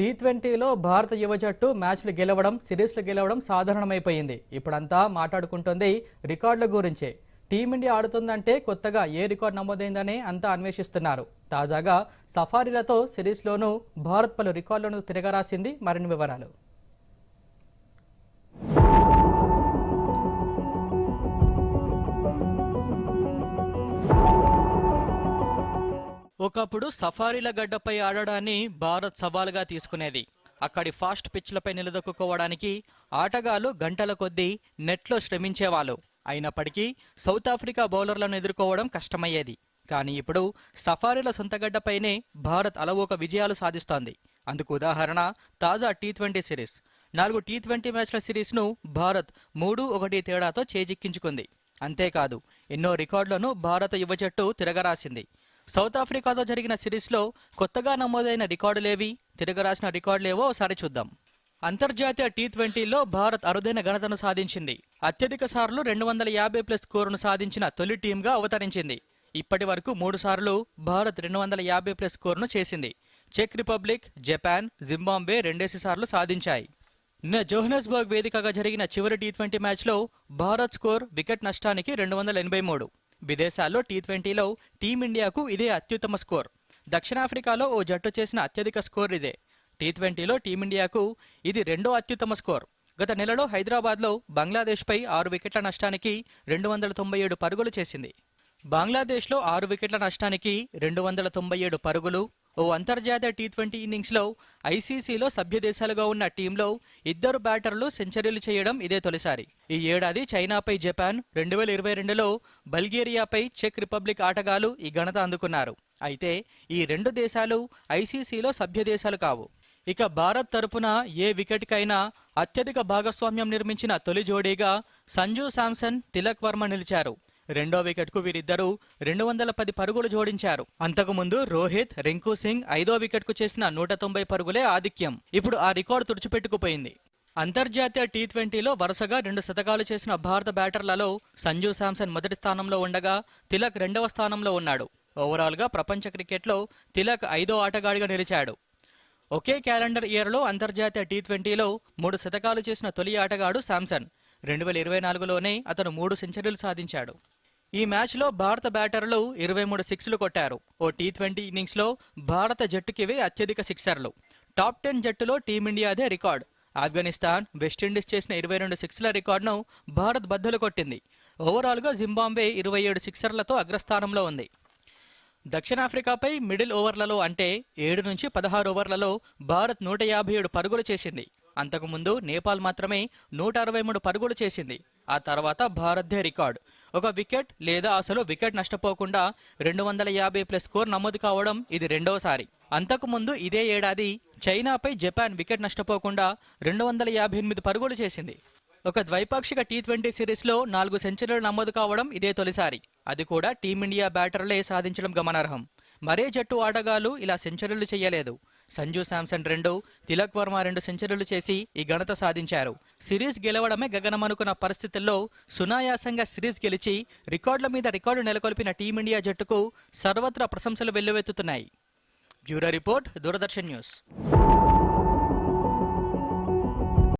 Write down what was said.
Tea ట్వంటీలో భారత యువ జట్టు మ్యాచ్లు గెలవడం సిరీస్లు గెలవడం సాధారణమైపోయింది. ఇప్పుడంతా మాట్లాడుకుంటుంది రికార్డుల గురించే. టీమిండియా ఆడుతుందంటే కొత్తగా ఏ రికార్డు నమోదైందని అంతా అన్వేషిస్తున్నారు. తాజాగా సఫారీలతో సిరీస్లోనూ భారత్ పలు రికార్డులను తిరగరాసింది. మరిన్ని వివరాలు. ఒకప్పుడు సఫారీల గడ్డపై ఆడడాన్ని భారత్ సవాలుగా తీసుకునేది. అక్కడి ఫాస్ట్ పిచ్లపై నిలదొక్కుకోవడానికి ఆటగాళ్ళు గంటల కొద్దీ నెట్లో శ్రమించేవాళ్ళు. అయినప్పటికీ సౌత్ ఆఫ్రికా బౌలర్లను ఎదుర్కోవడం కష్టమయ్యేది. కానీ ఇప్పుడు సఫారీల సొంతగడ్డపైనే భారత్ అలవోక విజయాలు సాధిస్తోంది. అందుకు ఉదాహరణ తాజా టీ ట్వంటీ సిరీస్. నాలుగు టీ ట్వంటీ మ్యాచ్ల సిరీస్ను భారత్ మూడు ఒకటి తేడాతో చేజిక్కించుకుంది. అంతేకాదు ఎన్నో రికార్డులను భారత యువ జట్టు తిరగరాసింది. సౌత్ ఆఫ్రికాతో జరిగిన సిరీస్లో కొత్తగా నమోదైన రికార్డులేవి? తిరగరాసిన రికార్డులేవో ఒకసారి చూద్దాం. అంతర్జాతీయ టీ ట్వంటీలో భారత్ అరుదైన ఘనతను సాధించింది. అత్యధిక సార్లు రెండు వందల యాభై ప్లస్ స్కోరును సాధించిన తొలి టీంగా అవతరించింది. ఇప్పటి వరకు మూడు సార్లు భారత్ రెండు వందల యాభై ప్లస్ స్కోరును చేసింది. చెక్ రిపబ్లిక్ జపాన్ జింబాబ్వే రెండేసి సార్లు సాధించాయి. నిన్న జోహనస్బర్గ్ వేదికగా జరిగిన చివరి టీ ట్వంటీ మ్యాచ్లో భారత్ స్కోర్ వికెట్ నష్టానికి రెండు వందల ఎనభై మూడు. విదేశాల్లో టీ ట్వంటీలో టీమిండియాకు ఇదే అత్యుత్తమ స్కోర్. దక్షిణాఫ్రికాలో ఓ జట్టు చేసిన అత్యధిక స్కోర్ ఇదే. టీ ట్వంటీలో టీమిండియాకు ఇది రెండో అత్యుత్తమ స్కోర్. గత నెలలో హైదరాబాద్లో బంగ్లాదేశ్పై ఆరు వికెట్ల నష్టానికి రెండు వందల తొంభై ఏడు పరుగులు చేసింది. బంగ్లాదేశ్లో ఆరు వికెట్ల నష్టానికి రెండు వందల తొంభై ఏడు పరుగులు ఓ అంతర్జాతీయ టీ ట్వంటీ ఇన్నింగ్స్లో ఐసీసీలో సభ్యదేశాలుగా ఉన్న టీంలో ఇద్దరు బ్యాటర్లు సెంచరీలు చేయడం ఇదే తొలిసారి. ఈ ఏడాది చైనాపై జపాన్ రెండు వేల ఇరవై రెండులో బల్గేరియాపై చెక్ రిపబ్లిక్ ఆటగాళ్ళు ఈ ఘనత అందుకున్నారు. అయితే ఈ రెండు దేశాలు ఐసీసీలో సభ్యదేశాలు కావు. ఇక భారత్ తరపున ఏ వికెట్కైనా అత్యధిక భాగస్వామ్యం నిర్మించిన తొలి జోడీగా సంజు శాంసన్ తిలక్ వర్మ నిలిచారు. రెండో వికెట్కు వీరిద్దరూ రెండు వందల పది పరుగులు జోడించారు. అంతకుముందు రోహిత్ రింకు సింగ్ ఐదో వికెట్కు చేసిన నూట తొంభై పరుగులే ఆధిక్యం. ఇప్పుడు ఆ రికార్డు తుడిచిపెట్టుకుపోయింది. అంతర్జాతీయ టీ ట్వంటీలో వరుసగా రెండు శతకాలు చేసిన భారత బ్యాటర్లలో సంజు శాంసన్ మొదటి స్థానంలో ఉండగా తిలక్ రెండవ స్థానంలో ఉన్నాడు. ఓవరాల్గా ప్రపంచ క్రికెట్లో తిలక్ ఐదో ఆటగాడిగా నిలిచాడు. ఒకే క్యాలెండర్ ఇయర్లో అంతర్జాతీయ టీ ట్వంటీలో మూడు శతకాలు చేసిన తొలి ఆటగాడు శాంసన్. రెండు వేల ఇరవై నాలుగులోనే అతను మూడు సెంచరీలు సాధించాడు. ఈ మ్యాచ్లో భారత బ్యాటర్లు ఇరవై మూడు సిక్స్లు కొట్టారు. ఓ టీ ట్వంటీ ఇన్నింగ్స్లో భారత జట్టుకివే అత్యధిక సిక్సర్లు. టాప్ టెన్ జట్టులో టీమిండియాదే రికార్డ్. ఆఫ్ఘనిస్తాన్ వెస్టిండీస్ చేసిన ఇరవై రెండు సిక్స్ల రికార్డును భారత్ బద్దలు కొట్టింది. ఓవరాల్గా జింబాబ్వే ఇరవై ఏడు సిక్సర్లతో అగ్రస్థానంలో ఉంది. దక్షిణాఫ్రికాపై మిడిల్ ఓవర్లలో అంటే ఏడు నుంచి పదహారు ఓవర్లలో భారత్ నూట యాభై ఏడు పరుగులు చేసింది. అంతకుముందు నేపాల్ మాత్రమే నూట అరవై మూడు పరుగులు చేసింది. ఆ తర్వాత భారత్దే రికార్డ్. ఒక వికెట్ లేదా అసలు వికెట్ నష్టపోకుండా రెండు వందల యాభై ప్లస్ స్కోర్ నమోదు కావడం ఇది రెండవసారి. అంతకుముందు ఇదే ఏడాది చైనాపై జపాన్ వికెట్ నష్టపోకుండా రెండు వందల యాభై ఎనిమిది పరుగులు చేసింది. ఒక ద్వైపాక్షిక టీ ట్వంటీ సిరీస్లో నాలుగు సెంచరీలు నమోదు కావడం ఇదే తొలిసారి. అది కూడా టీమిండియా బ్యాటర్లే సాధించడం గమనార్హం. మరే జట్టు ఆటగాళ్ళు ఇలా సెంచరీలు చేయలేదు. సంజు శాంసన్ రెండు తిలక్ వర్మ రెండు సెంచరీలు చేసి ఈ ఘనత సాధించారు. సిరీస్ గెలవడమే గగనమనుకున్న పరిస్థితుల్లో సునాయాసంగా సిరీస్ గెలిచి రికార్డుల మీద రికార్డు నెలకొల్పిన టీమిండియా జట్టుకు సర్వత్రా ప్రశంసలు వెల్లువెత్తుతున్నాయి. Bureau report Doordarshan news.